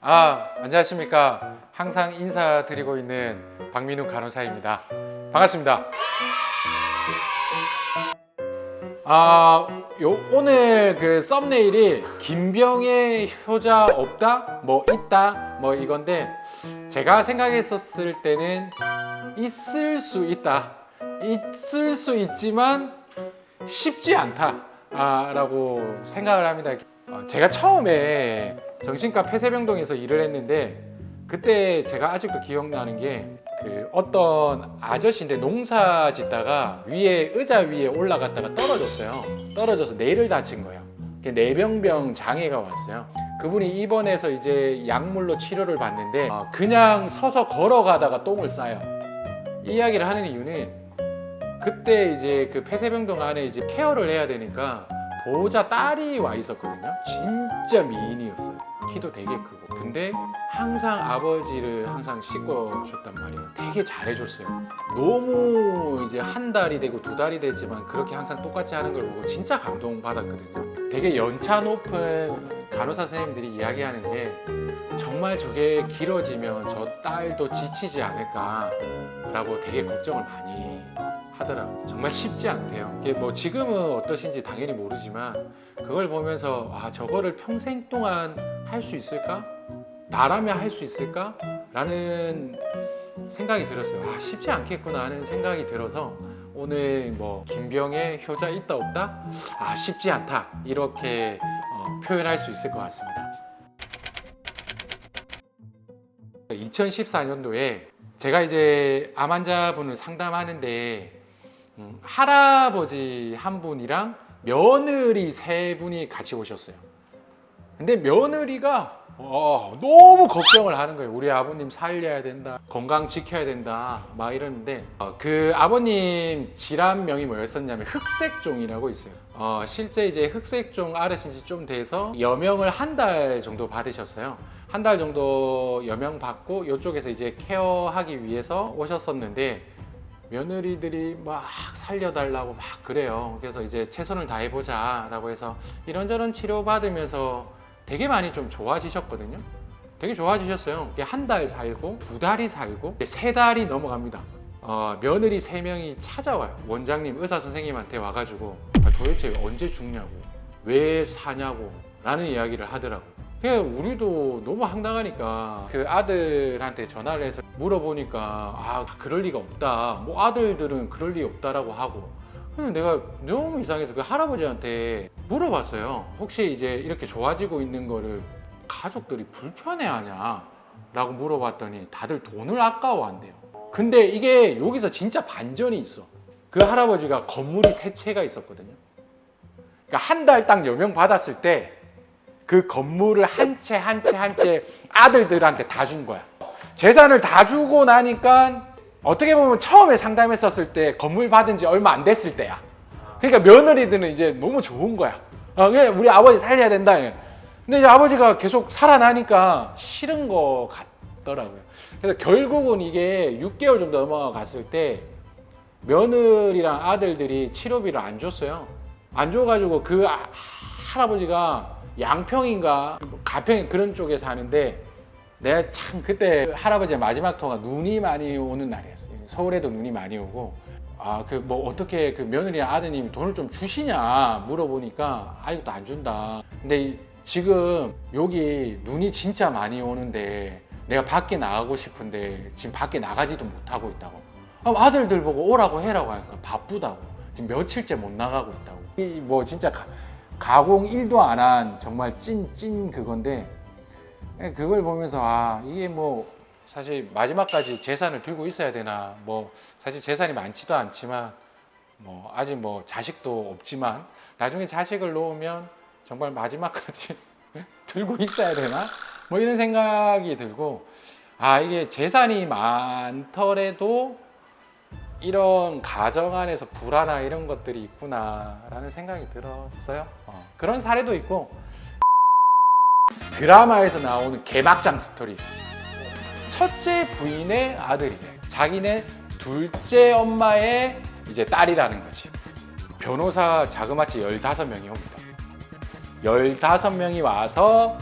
아, 안녕하십니까. 항상 인사드리고 있는 박민우 간호사입니다. 반갑습니다. 아, 요, 오늘 그 썸네일이 김병의 효자 없다? 뭐 있다? 뭐 이건데 제가 생각했었을 때는 있을 수 있다. 있을 수 있지만 쉽지 않다. 아, 라고 생각을 합니다. 어, 제가 처음에 정신과 폐쇄병동에서 일을 했는데 그때 제가 아직도 기억나는 게 그 어떤 아저씨인데 농사 짓다가 위에 의자 위에 올라갔다가 떨어졌어요. 떨어져서 뇌를 다친 거예요. 뇌병병 장애가 왔어요. 그분이 입원해서 이제 약물로 치료를 받는데 어, 그냥 서서 걸어가다가 똥을 싸요. 이 이야기를 하는 이유는 그때 이제 그 폐쇄병동 안에 이제 케어를 해야 되니까 보호자 딸이 와 있었거든요. 진짜 미인이었어요. 키도 되게 크고. 근데 항상 아버지를 항상 씻어줬단 말이에요. 되게 잘해줬어요. 너무 이제 한 달이 되고 두 달이 됐지만 그렇게 항상 똑같이 하는 걸 보고 진짜 감동받았거든요. 되게 연차 높은 간호사 선생님들이 이야기하는 게 정말 저게 길어지면 저 딸도 지치지 않을까라고 되게 걱정을 많이 하더라고요. 정말 쉽지 않대요. 이게 뭐 지금은 어떠신지 당연히 모르지만 그걸 보면서 아 저거를 평생 동안 할 수 있을까? 나라면 할 수 있을까? 라는 생각이 들었어요. 아 쉽지 않겠구나 하는 생각이 들어서 오늘 뭐 김병의 효자 있다 없다? 아 쉽지 않다 이렇게 어, 표현할 수 있을 것 같습니다. 2014년도에 제가 이제 암 환자분을 상담하는데 음, 할아버지 한 분이랑 며느리 세 분이 같이 오셨어요. 근데 며느리가 어, 너무 걱정을 하는 거예요. 우리 아버님 살려야 된다. 건강 지켜야 된다. 막 이러는데 어, 그 아버님 질환명이 뭐였었냐면 흑색종이라고 있어요. 어, 실제 이제 흑색종 앓으신 지 좀 돼서 여명을 한 달 정도 받으셨어요. 한 달 정도 여명 받고 이쪽에서 이제 케어하기 위해서 오셨었는데 며느리들이 막 살려달라고 막 그래요. 그래서 이제 최선을 다해보자라고 해서 이런저런 치료 받으면서 되게 많이 좀 좋아지셨거든요. 되게 좋아지셨어요. 한 달 살고 두 달이 살고 세 달이 넘어갑니다. 어, 며느리 세 명이 찾아와요. 원장님 의사 선생님한테 와가지고 아, 도대체 언제 죽냐고 왜 사냐고 라는 이야기를 하더라고요. 우리도 너무 황당하니까 그 아들한테 전화를 해서 물어보니까 아 그럴 리가 없다. 뭐 아들들은 그럴 리 없다라고 하고. 근데 내가 너무 이상해서 그 할아버지한테 물어봤어요. 혹시 이제 이렇게 좋아지고 있는 거를 가족들이 불편해하냐? 라고 물어봤더니 다들 돈을 아까워한대요. 근데 이게 여기서 진짜 반전이 있어. 그 할아버지가 건물이 세 채가 있었거든요. 그러니까 한 달 딱 여명 받았을 때 그 건물을 한 채 한 채 한 채 아들들한테 다 준 거야. 재산을 다 주고 나니까 어떻게 보면 처음에 상담했었을 때 건물 받은 지 얼마 안 됐을 때야. 그러니까 며느리들은 이제 너무 좋은 거야. 어, 그래, 우리 아버지 살려야 된다. 근데 이제 아버지가 계속 살아나니까 싫은 거 같더라고요. 그래서 결국은 이게 6개월 정도 넘어갔을 때 며느리랑 아들들이 치료비를 안 줬어요. 안 줘가지고 그 아- 할아버지가 양평인가 가평 그런 쪽에 사는데 내가 참 그때 할아버지의 마지막 통화 눈이 많이 오는 날이었어요. 서울에도 눈이 많이 오고 아 그 뭐 어떻게 그 며느리랑 아드님이 돈을 좀 주시냐 물어보니까 아직도 안 준다. 근데 이- 지금 여기 눈이 진짜 많이 오는데 내가 밖에 나가고 싶은데 지금 밖에 나가지도 못하고 있다고. 아들들 보고 오라고 해라고 하니까 바쁘다고. 지금 며칠째 못 나가고 있다고. 이 뭐 진짜 가, 가공 1도 안 한 정말 찐 찐 그건데 예, 그걸 보면서 아 이게 뭐 사실 마지막까지 재산을 들고 있어야 되나 뭐 사실 재산이 많지도 않지만 뭐 아직 뭐 자식도 없지만 나중에 자식을 놓으면 정말 마지막까지 들고 있어야 되나 뭐 이런 생각이 들고 아 이게 재산이 많더라도 이런 가정 안에서 불화나 이런 것들이 있구나라는 생각이 들었어요. 어, 그런 사례도 있고 드라마에서 나오는 개막장 스토리. 첫째 부인의 아들이래. 자기네 둘째 엄마의 이제 딸이라는 거지. 변호사 자그마치 15명이 옵니다. 15명이 와서